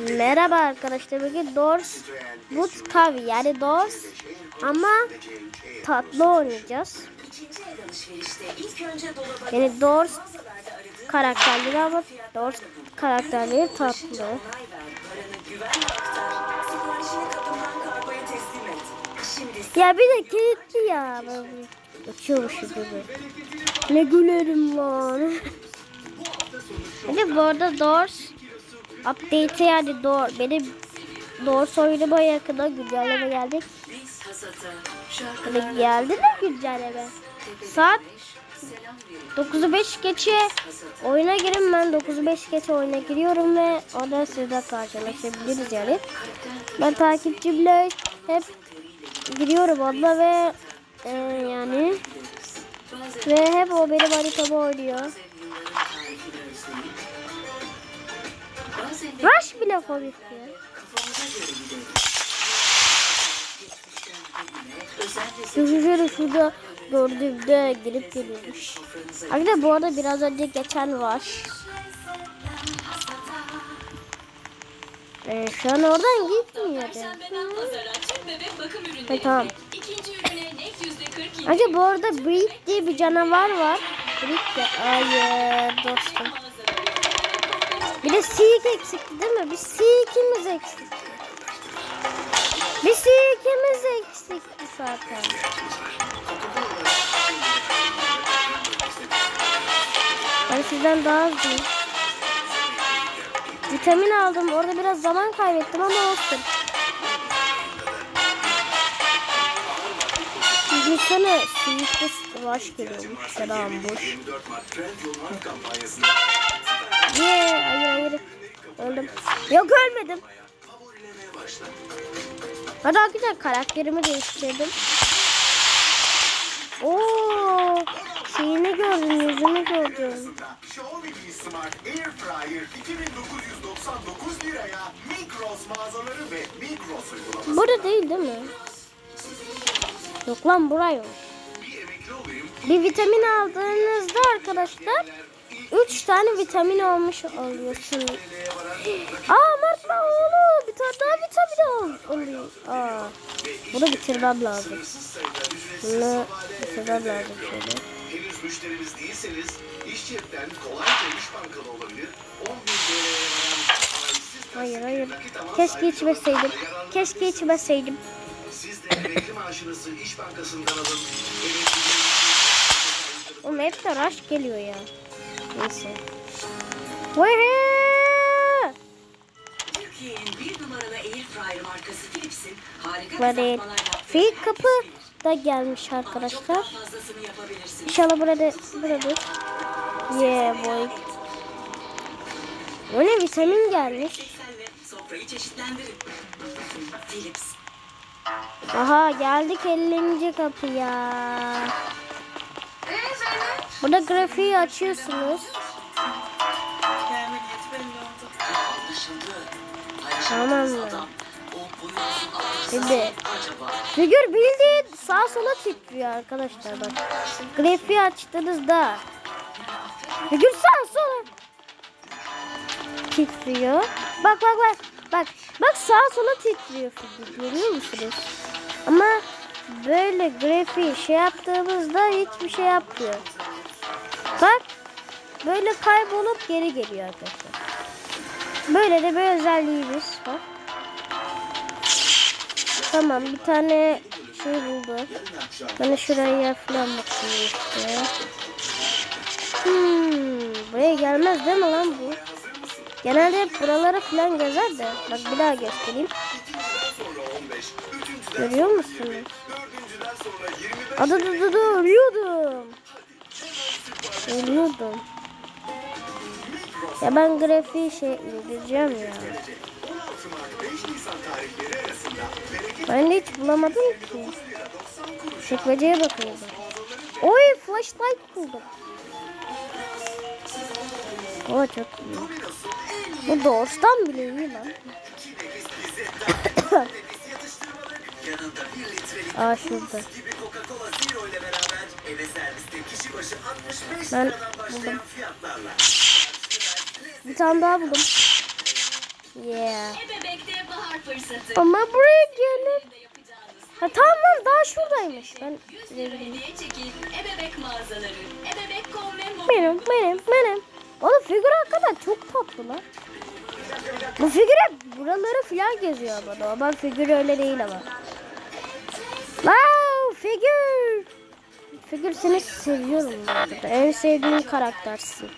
Merhaba arkadaşlar. Bugün Doors Wood Kavi yani Doors ama tatlı oynayacağız. Yani Doors karakterleri ama Doors karakterleri tatlı. Ya bir de kilitli ya. Ben Açıyormuşum gibi. Ne gülerim lan. Bir de bu arada Doors update yani Door benim Doors oynama yakında güncelleme geldi. Hani geldi de güncelleme. Saat 9'u 5 geçe oyuna girin ben 9'u 5 geçe oyuna giriyorum ve orada sizle karşılaşabiliriz yani. Ben takipçimle hep giriyorum onunla ve e, yani ve hep o benim haritamı oynuyor. Rush bile komik ya. Düşünsene şurada gördüğümde girip geliyormuş. Arkadaşlar bu arada biraz önce geçen var. Ee, şu an oradan gitmiyor. Ha, tamam. Ayrıca bu arada Breed diye bir canavar var. Breed de hayır dostum. Bir de Seek eksikti değil mi? Bir Seek'imiz eksikti. Bir Seek'imiz eksikti zaten. Ben sizden daha hızlıyım. Vitamin aldım. Orada biraz zaman kaybettim ama olsun. Düşünsene Seek'te savaş geliyormuş. Selam boş. Hayır. Öldüm. Yok ölmedim. Hadi arkadaşlar karakterimi değiştirdim. Oo, şeyini gördüm, yüzünü gördüm. Xiaomi Mi Smart Air Fryer 2999 liraya Migros mağazaları ve Migros uygulaması. Burada değil değil mi? Yok lan buraya. Bir vitamin aldığınızda arkadaşlar 3 tane vitamin almış oluyorsunuz. Aa Martma oğlum bir tane daha vitamin al. oluyor. Aa, bunu bitirmem lazım. Bunu bitirmem lazım şöyle. Henüz müşterimiz değilseniz iş cepten kolayca iş bankalı olabilir. 10 bin TL'ye Hayır hayır. Keşke içmeseydim. Keşke içmeseydim. Siz de emekli maaşınızı iş bankasından alın. Oğlum hep de rush geliyor ya. Neyse. Türkiye'nin bir numaralı air fryer markası Philips'in harika Böyle fake kapı da gelmiş arkadaşlar. İnşallah burada burada. Yeah boy. Ne vitamin gelmiş. Aha geldik 50. kapıya. Burada grafiği açıyorsunuz. Tamam mı? Şimdi figür bildiğin sağa sola titriyor arkadaşlar bak. Grafiği açtığınızda figür sağa sola titriyor. Bak bak bak. Bak bak sağa sola titriyor figür görüyor musunuz? Ama böyle grafiği şey yaptığımızda hiçbir şey yapmıyor. Bak böyle kaybolup geri geliyor arkadaşlar. Böyle de bir özelliğimiz var. Tamam bir tane şey buldu. Ben şuraya falan işte. Hmm, buraya gelmez değil mi lan bu? Genelde hep buralara falan gezer de. Bak bir daha göstereyim. Görüyor musunuz? Adı dı dı dı ölüyordum. Ölüyordum. Ya ben grafiği şey indireceğim ya. Ben de hiç bulamadım ki. Çekmeceye bakıyordum. Oy flashlight buldum. O çok iyi. Bu doğuştan bile iyi lan. yanında 1 litrelik Aa şurada. gibi Coca-Cola Zero ile beraber eve serviste kişi başı 65 Ben liradan başlayan fiyatlarla. Bir tane daha buldum. Yeah. Ebebek'te bahar fırsatı. Ama buraya gelip... Ha tamam lan daha şuradaymış. Ben 100 lira hediye çekin. Ebebek mağazaları. Ebebek.com ve mobil. benim benim benim. Oğlum figür hakikaten çok tatlı lan. Bu figür hep buraları falan geziyor ama normal figür öyle değil ama. Wow figür. Figür seni seviyorum. En sevdiğim karaktersin.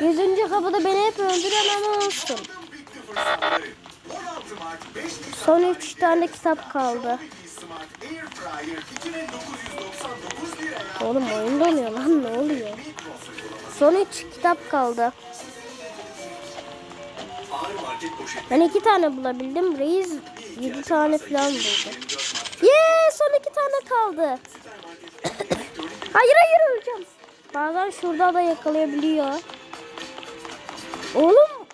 Yüzüncü kapıda beni hep öldüren ama olsun. Bitti fırsatları. 16 Mart 5 Nisan Son üç tane kitap kaldı. Smart Air Fryer 2999 liraya Oğlum oyun donuyor lan ne oluyor? Son üç kitap kaldı. Ben iki tane bulabildim. Reis yedi tane falan buldu. Yee son iki tane kaldı. hayır hayır öleceğim. Bazen şurada da yakalayabiliyor. Oğlum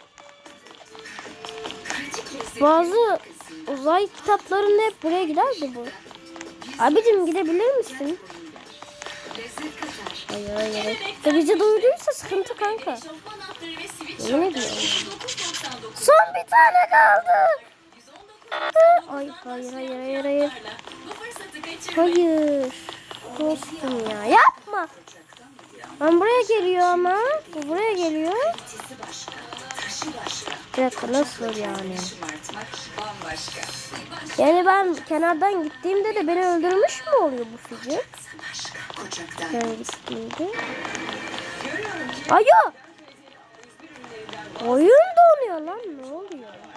bazı uzay kitaplarında hep buraya giderdi bu. Abicim gidebilir misin? Hayır hayır. bizi duyduysa sıkıntı kanka. Ediyorum. 109.99. Son bir tane kaldı. 119.99 Ay hayır hayır hayır hayır. Hayır. Dostum ya yapma. Ben buraya geliyor ama. Bu buraya geliyor. Bir dakika nasıl yani? Yani ben kenardan gittiğimde de beni öldürmüş mü oluyor bu figür? Ben gittiğimde. Ayo! Oyun donuyor lan ne oluyor?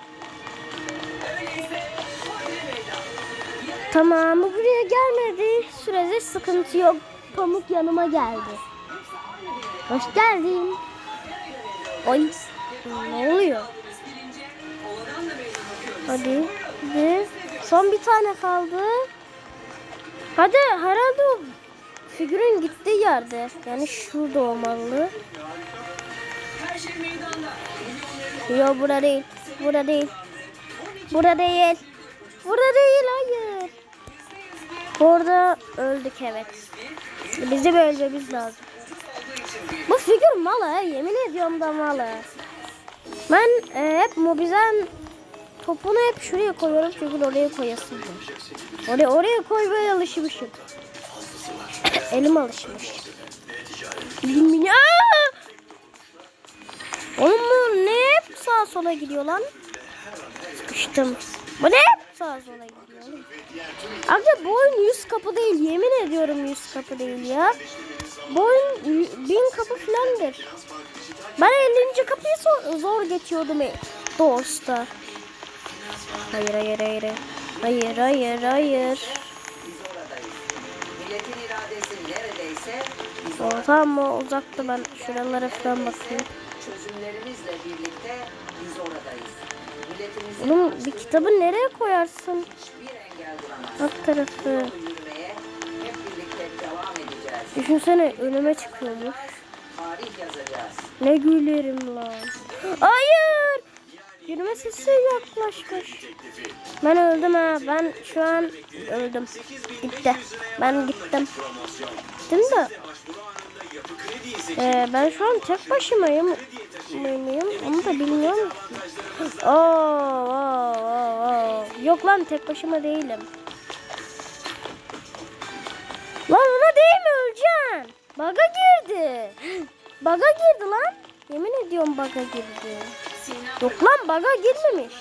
Tamam bu buraya gelmedi. Sürede sıkıntı yok. Pamuk yanıma geldi. Hoş geldin. Oy. Ne oluyor? Hadi. Hadi. Son bir tane kaldı. Hadi herhalde figürün gittiği yerde. Yani şurada olmalı. Yok burada değil. Burada değil. Burada değil. Burada değil hayır. Orada öldük evet. Bizim ölmemiz lazım. Bu figür malı yemin ediyorum da malı. Ben e, hep mobizen topunu hep şuraya koyuyorum çünkü oraya koyasım var. Oraya, oraya koymaya alışmışım. Elim alışmış. Aa! Oğlum ne hep sağa sola gidiyor lan? Sıkıştım. Bu ne sağa sola gidiyor? Abi bu oyun 100 kapı değil. Yemin ediyorum 100 kapı değil ya. Bu oyun y- 1000 kapı filandır. Ben 50. kapıyı so- zor geçiyordum e- Doğusta. Hayır hayır hayır. Hayır hayır hayır. Milletin iradesi neredeyse O tamam o uzakta ben şuralara falan bakayım. Milletimizin Oğlum bir kitabı nereye koyarsın? Alt tarafı. Düşünsene önüme çıkıyormuş. Ne gülerim lan. Hayır. Yürüme sesi yaklaşmış. Ben öldüm ha. Ben şu an öldüm. Gitti. Ben gittim. Gittim de. Ee, ben şu an tek başımayım. Mıyım? Onu da bilmiyorum ki. Oo, oo, oo. Yok lan tek başıma değilim. Lan ona değil mi öleceksin? Baga girdi. Baga girdi lan. Yemin ediyorum baga girdi. Yok lan baga girmemiş.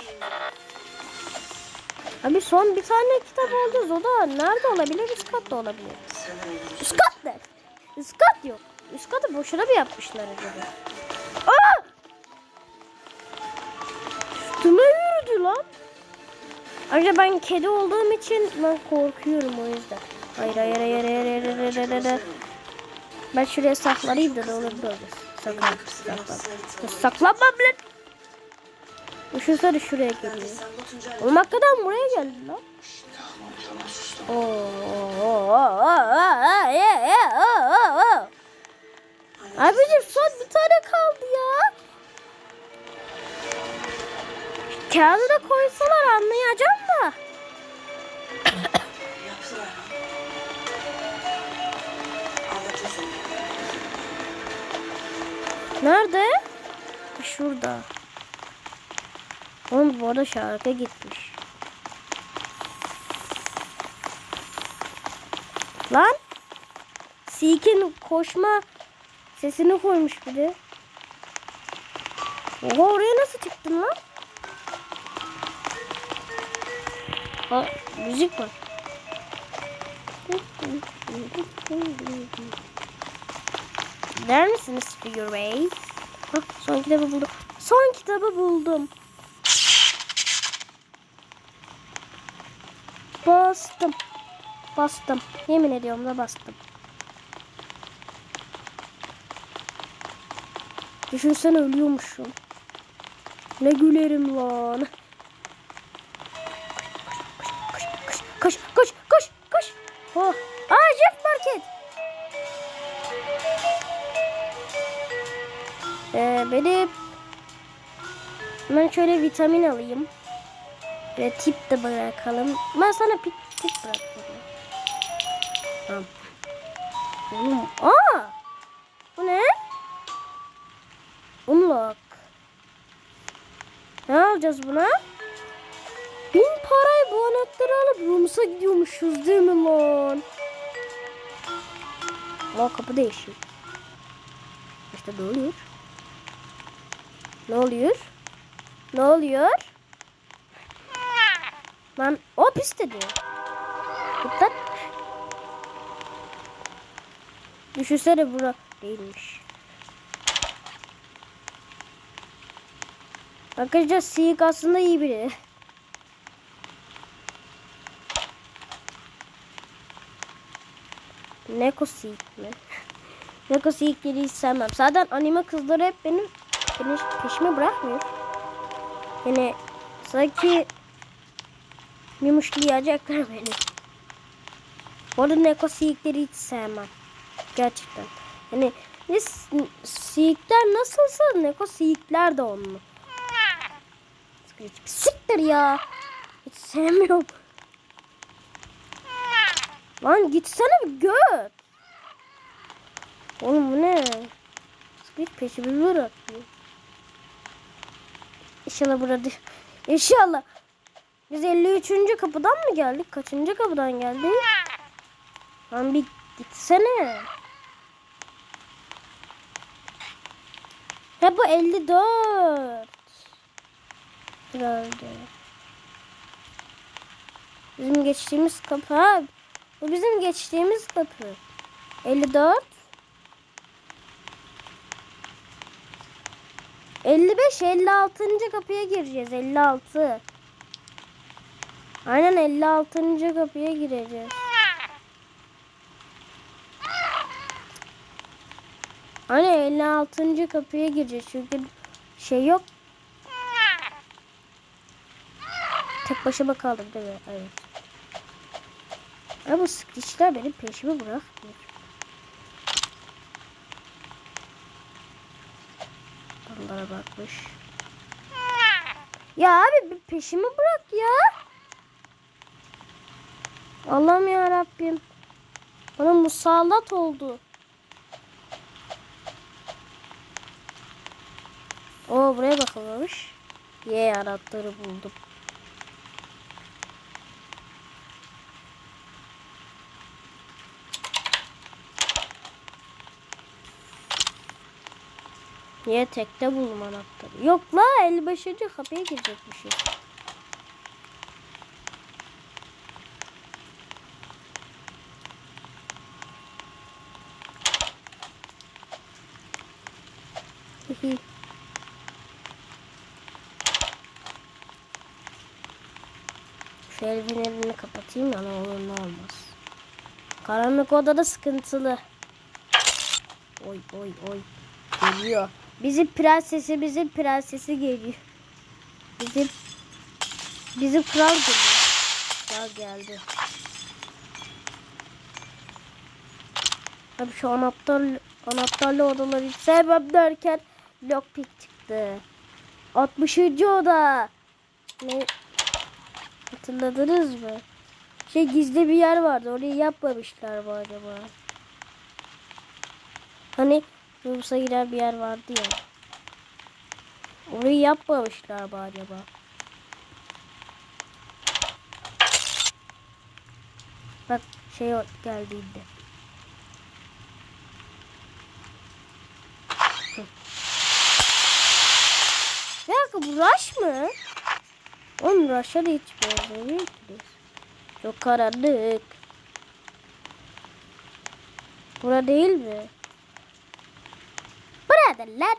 Abi son bir tane kitap oldu. O da nerede olabilir? Üst katta olabilir. Üst kat ne? Üst kat yok. Üst katı boşuna mı yapmışlar acaba? Aa! Üstüme yürüdü lan. Ayrıca ben kedi olduğum için ben korkuyorum o yüzden. Hayır hayır hayır hayır hayır hayır hayır, hayır, hayır. Ben şuraya saklanayım da olur ne olur. Saklan, saklan. Saklanmam lan. Düşünsene şuraya geliyor. Oğlum hakikaten buraya geldi lan. Abicim son bir tane kaldı ya. Kağıdı da koysalar anlayacağım da. Nerede? Şurada. Oğlum bu arada şarkı gitmiş. Lan. Seek'in koşma sesini koymuş biri. Oha oraya nasıl çıktın lan? Ha, müzik var. Der misiniz Figure Way? Hah, son kitabı buldum. Son kitabı buldum. Bastım. Bastım. Yemin ediyorum da bastım. Düşünsene ölüyormuşum. Ne gülerim lan. Koş, koş, koş, koş. Oh. Aa, Jeff Market. Ee, benim ben şöyle vitamin alayım. Ve tip de bırakalım. Ben sana tip bırakıyorum. Tamam. Oğlum, aa! Bu ne? Unlock. Ne alacağız buna? Bin parayı bu anahtarı alıp Rums'a gidiyormuşuz değil mi lan? Aa kapı değişiyor. İşte ne oluyor? Ne oluyor? Ne oluyor? Lan dedi. Git lan. Düşünsene bura değilmiş. Arkadaşlar Siyik aslında iyi biri. Neko Siyik mi? Neko Siyikleri hiç sevmem. Zaten anime kızları hep benim, beni peşime bırakmıyor. Yani sanki yumuşlayacaklar beni. Bu arada Neko Siyikleri hiç sevmem. Gerçekten. Yani ne Siyikler nasılsa Neko Siyikler de onunla. Siktir ya. Hiç sevmiyorum. Lan gitsene bir göt. Oğlum bu ne? Squid peşimi bırakıyor. İnşallah burada. İnşallah. Biz 53. kapıdan mı geldik? Kaçıncı kapıdan geldik? Lan bir gitsene. Ha bu 54. Herhalde. Bizim geçtiğimiz kapı. Ha, bu bizim geçtiğimiz kapı. 54. 55 56. kapıya gireceğiz. 56. Aynen 56. kapıya gireceğiz. Aynen 56. kapıya gireceğiz. Çünkü şey yok. Tek başıma kaldım değil mi? Evet. Ama bu sıkışlar benim peşimi bırakmıyor. Onlara bakmış. Ya abi bir peşimi bırak ya. Allah'ım ya Rabbim. Bana musallat oldu. O buraya bakılmamış. Ye anahtarı buldum. Niye tekte buldum anahtarı? Yok la 55. kapıya girecekmişiz. Hihi. Şu elbin elini kapatayım ya ne olur ne olmaz. Karanlık odada sıkıntılı. Oy oy oy. Geliyor. Bizim prensesi bizim prensesi geliyor. Bizim bizim kral geliyor. Kral geldi. Abi şu anahtar anahtarlı odaları hiç sevmem derken lockpick çıktı. 60. oda. Ne hatırladınız mı? Şey gizli bir yer vardı. Orayı yapmamışlar mı acaba? Hani Rums'a giren bir yer vardı ya. Orayı yapmamışlar mı acaba? Bak şey geldiğinde. Bir dakika bu rush mı? Oğlum rush'a da hiç benzemiyor ki. Çok karanlık. Bura değil mi? Buradılar.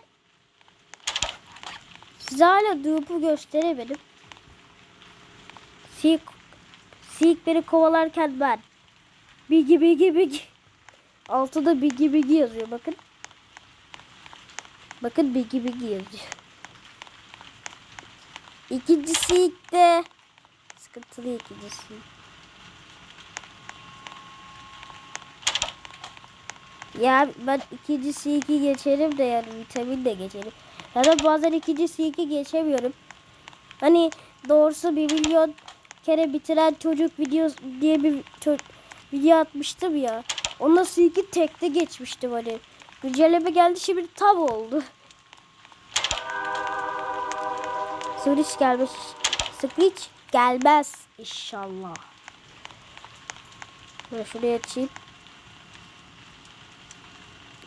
Size hala dupu gösteremedim. Sik, sik beni kovalarken ben. Bigi bigi bigi. Altıda bigi bigi yazıyor bakın. Bakın bigi bigi yazıyor. İkincisi ilk de sıkıntılı ikincisi. Ya ben ikincisi iki geçerim de yani vitamin de geçerim. Ya da bazen ikincisi iki geçemiyorum. Hani doğrusu bir milyon kere bitiren çocuk videosu diye bir video atmıştım ya. Onda silki tekte geçmiştim hani. Güncelleme geldi şimdi tam oldu. Switch gelmiş. Switch gelmez inşallah. Ben şuraya açayım.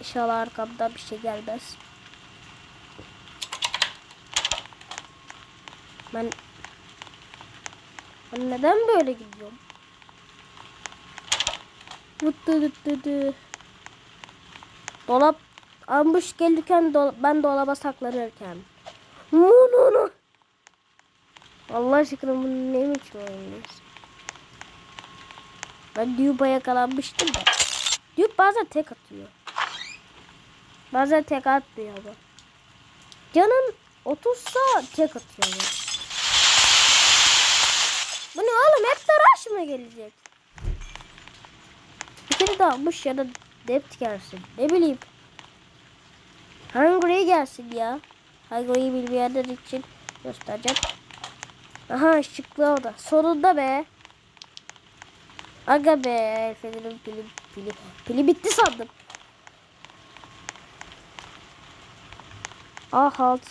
İnşallah arkamdan bir şey gelmez. Ben ben neden böyle gidiyorum? Dolap ambush gelirken dol- ben dolaba saklanırken. No no no. Allah aşkına bu ne biçim oynuyoruz? Ben Dube'a yakalanmıştım da. Dube bazen tek atıyor. Bazen tek atmıyor ama. Canın 30'sa tek atıyor. ama. Bu ne oğlum hep rush mı gelecek? Bir kere de almış ya da depth gelsin. Ne bileyim. Hungry gelsin ya. Hungry'yi bilmeyenler için göstereceğim. Aha ışıklı o da. Sonunda be. Aga be. Fenerin pili, pili, pili bitti sandım. Ah halt.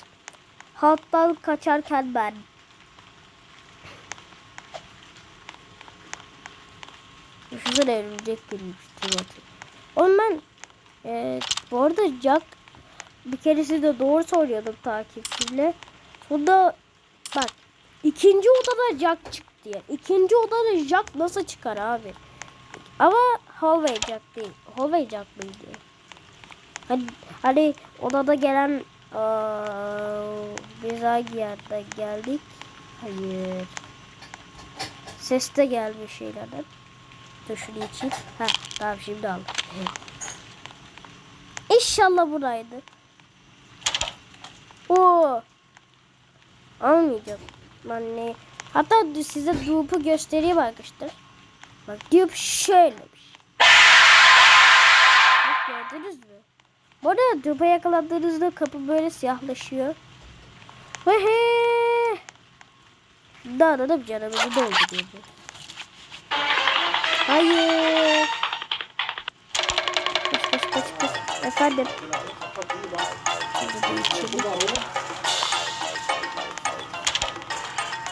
Halttan kaçarken ben. Örümcek girmiş Timothy. Oğlum ben e, bu arada Jack bir keresi de doğru söylüyordum takipçimle. Sonra bak ikinci odada Jack çıktı ya. İkinci odada Jack nasıl çıkar abi? Ama hallway Jack değil. Hallway Jack mıydı? Hani, hani odada gelen aa, biz hangi yerde geldik? Hayır. Ses de gelmiş şeylerden. Şunu içeyim. Heh tamam şimdi aldım. İnşallah buraydı. Oo. Almayacağım. Ben ne? Hatta size dupe'u göstereyim arkadaşlar. Bak dupe şöylemiş. Bak gördünüz mü? Bu arada dupe'a yakalandığınızda kapı böyle siyahlaşıyor. Ve he. Şimdi anladım canımı doldu diye. Hayır. Kaç kaç kaç kaç. Efendim.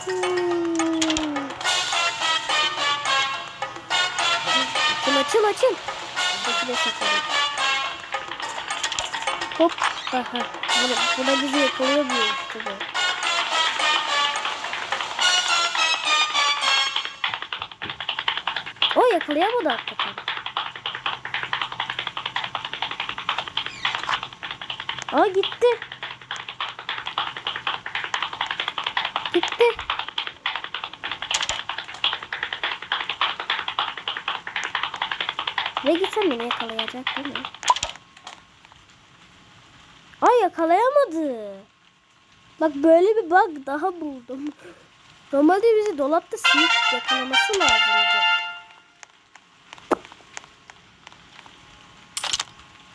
Hmm. Açıl açıl açıl. Açıl Hop. Aha. Buna, buna bizi yakalayamıyormuş tabii. O yakalayamadı hakikaten. Aa gitti. Gitti. Ve gitsem beni yakalayacak değil mi? Ay yakalayamadı. Bak böyle bir bug daha buldum. Normalde bizi dolapta sneak yakalaması lazımdı.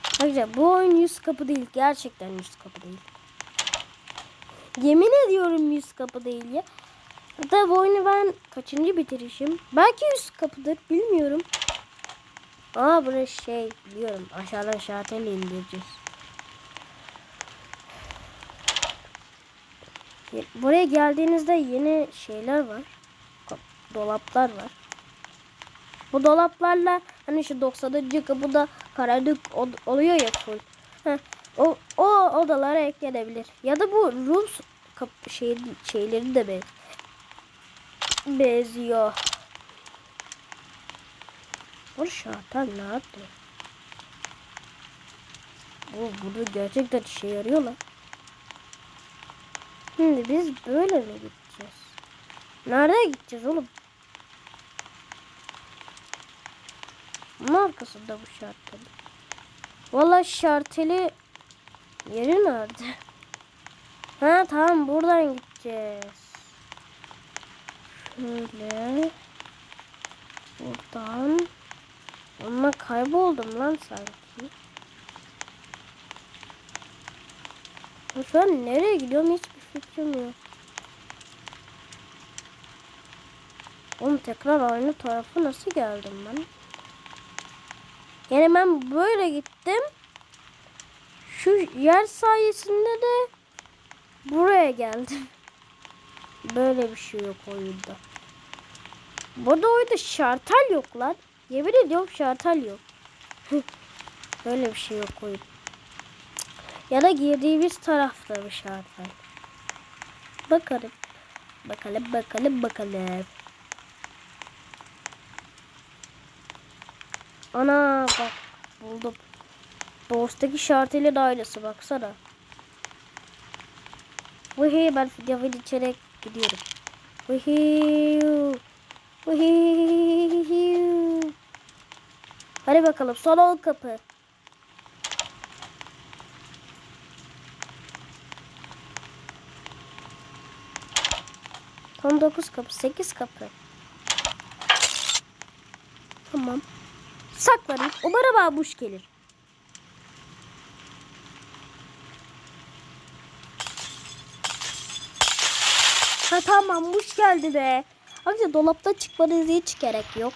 Arkadaşlar bu oyun 100 kapı değil. Gerçekten 100 kapı değil. Yemin ediyorum 100 kapı değil ya. Hatta bu oyunu ben kaçıncı bitirişim? Belki 100 kapıdır bilmiyorum. Aa burası şey biliyorum aşağıdan şartel indireceğiz. Buraya geldiğinizde yeni şeyler var. Dolaplar var. Bu dolaplarla hani şu 90. kapıda karanlık od- oluyor ya full. Heh, o, o odalara eklenebilir. Ya da bu kap- şey, şeyleri de be benziyor. Bu şartan ne yaptı? Bu burada gerçekten işe yarıyor lan. Şimdi biz böyle mi gideceğiz? Nereye gideceğiz oğlum? Bunun arkasında bu şarteli. Valla şarteli yeri nerede? Ha tamam buradan gideceğiz. Şöyle. Buradan. Ama kayboldum lan sanki. Şu an nereye gidiyorum hiçbir yok. Oğlum tekrar aynı tarafa nasıl geldim ben? Yani ben böyle gittim. Şu yer sayesinde de buraya geldim. Böyle bir şey yok oyunda. Burada oyunda şartel yok lan. Yemin ediyorum şartel yok. böyle bir şey yok oyun. Ya da girdiğimiz tarafta bir şartel. Bakalım. Bakalım bakalım bakalım. Ana bak buldum. Doğustaki şarteli aynısı baksana. Vıhı ben yavaş içerek gidiyorum. Vıhı. Vıhı. Hadi bakalım son 10 kapı. Son 9 kapı 8 kapı. Tamam. Saklanayım. Umarım babuş gelir. Ha tamam buş geldi be. Ayrıca dolapta çıkmanıza hiç gerek yok.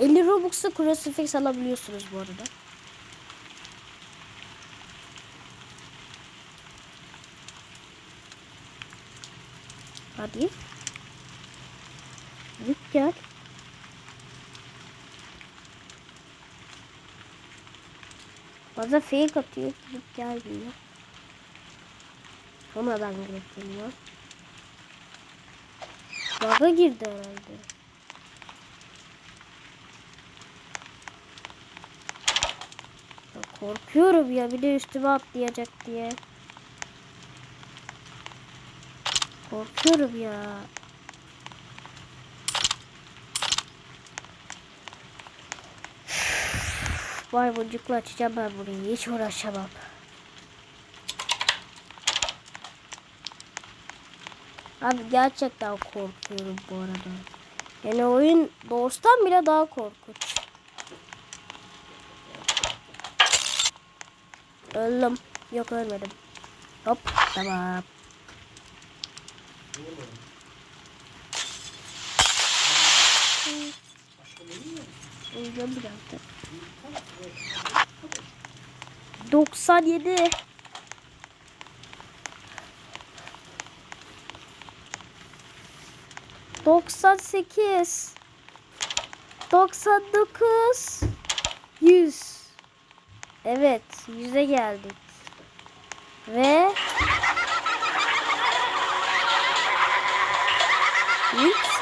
50 Robux'ta Crucifix alabiliyorsunuz bu arada. Hadi. Git gel. Bazen fake atıyor. Gidip gelmiyor. Sonradan geliyor. Baga girdi herhalde. Ya korkuyorum ya bir de üstüme atlayacak diye. Korkuyorum ya. Maymuncukla açacağım ben burayı. Hiç uğraşamam. Abi gerçekten korkuyorum bu arada. Yani oyun doğuştan bile daha korkunç. Öldüm. Yok ölmedim. Hop tamam. Uyuyacağım birazdan. 97 98 99 100 Evet 100'e geldik. Ve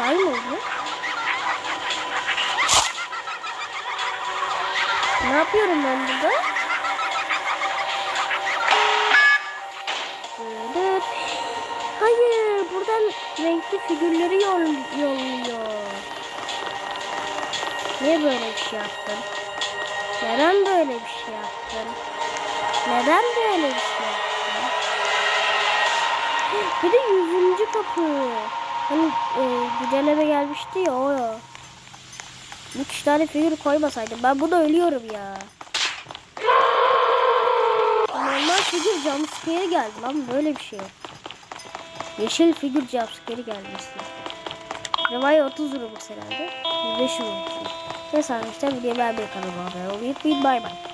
İlk saymadı. Ne yapıyorum ben burada? Hayır, buradan renkli figürleri yol yolluyor. Niye böyle bir şey yaptın? Neden böyle bir şey yaptın? Neden böyle bir şey yaptın? Bir de yüzüncü kapı. Hani e, güncelleme gelmişti ya o ya. Üç tane figür koymasaydım ben bunu ölüyorum ya. Normal figür jumpscare geldi lan böyle bir şey. Yeşil figür jumpscare gelmesi. Revay 30 Robux herhalde. 25 Robux. Neyse arkadaşlar videoyu beğenmeyi kanalıma abone olmayı unutmayın. Bay bay.